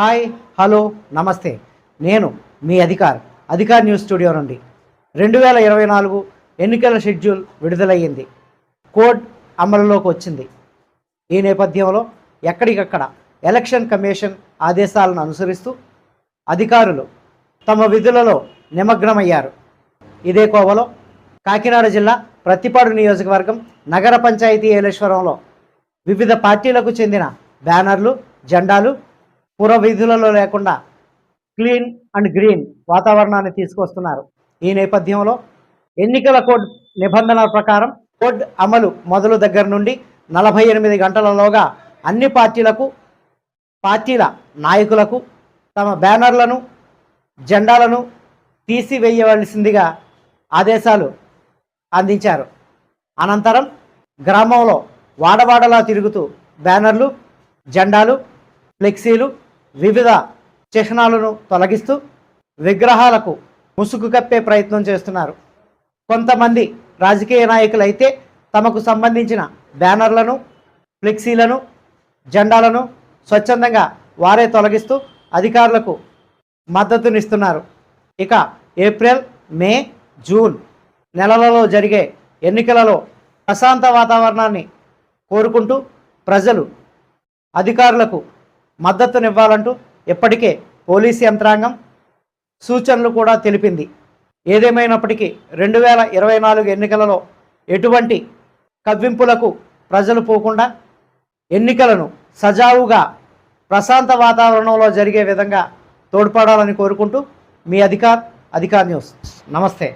Hi hello నమస్తే. నేను మీ అధికార్ అధికార్ news studio నుండి. రెండు వేల ఇరవై నాలుగు ఎన్నికల షెడ్యూల్ విడుదలయ్యింది. కోడ్ అమలులోకి వచ్చింది. ఈ నేపథ్యంలో ఎక్కడికక్కడ ఎలక్షన్ కమిషన్ ఆదేశాలను అనుసరిస్తూ అధికారులు తమ విధులలో నిమగ్నమయ్యారు. ఇదే కోవలో కాకినాడ జిల్లా ప్రతిపాడు నియోజకవర్గం నగర పంచాయతీ ఏలేశ్వరంలో వివిధ పార్టీలకు చెందిన బ్యానర్లు జెండాలు పురవీధులలో లేకుండా క్లీన్ అండ్ గ్రీన్ వాతావరణాన్ని తీసుకొస్తున్నారు. ఈ నేపథ్యంలో ఎన్నికల కోడ్ నిబంధనల ప్రకారం కోడ్ అమలు మొదలు దగ్గర నుండి నలభై ఎనిమిది గంటలలోగా అన్ని పార్టీలకు పార్టీల నాయకులకు తమ బ్యానర్లను జెండాలను తీసివేయవలసిందిగా ఆదేశాలు అందించారు. అనంతరం గ్రామంలో వాడవాడలా తిరుగుతూ బ్యానర్లు జెండాలు ఫ్లెక్సీలు వివిధ చిహ్నాలను తొలగిస్తూ విగ్రహాలకు ముసుగు కప్పే ప్రయత్నం చేస్తున్నారు. కొంతమంది రాజకీయ నాయకులైతే తమకు సంబంధించిన బ్యానర్లను ఫ్లెక్సీలను జెండాలను స్వచ్ఛందంగా వారే తొలగిస్తూ అధికారులకు మద్దతునిస్తున్నారు. ఇక ఏప్రిల్ మే జూన్ నెలలలో జరిగే ఎన్నికలలో ప్రశాంత వాతావరణాన్ని కోరుకుంటూ ప్రజలు అధికారులకు మద్దతునివ్వాలంటూ ఇప్పటికే పోలీసు యంత్రాంగం సూచనలు కూడా తెలిపింది. ఏదేమైనప్పటికీ రెండు వేల ఇరవై నాలుగు ఎన్నికలలో ఎటువంటి కవ్వింపులకు ప్రజలు పోకుండా ఎన్నికలను సజావుగా ప్రశాంత వాతావరణంలో జరిగే విధంగా తోడ్పడాలని కోరుకుంటూ మీ అధికార్ అధికార్ న్యూస్. నమస్తే.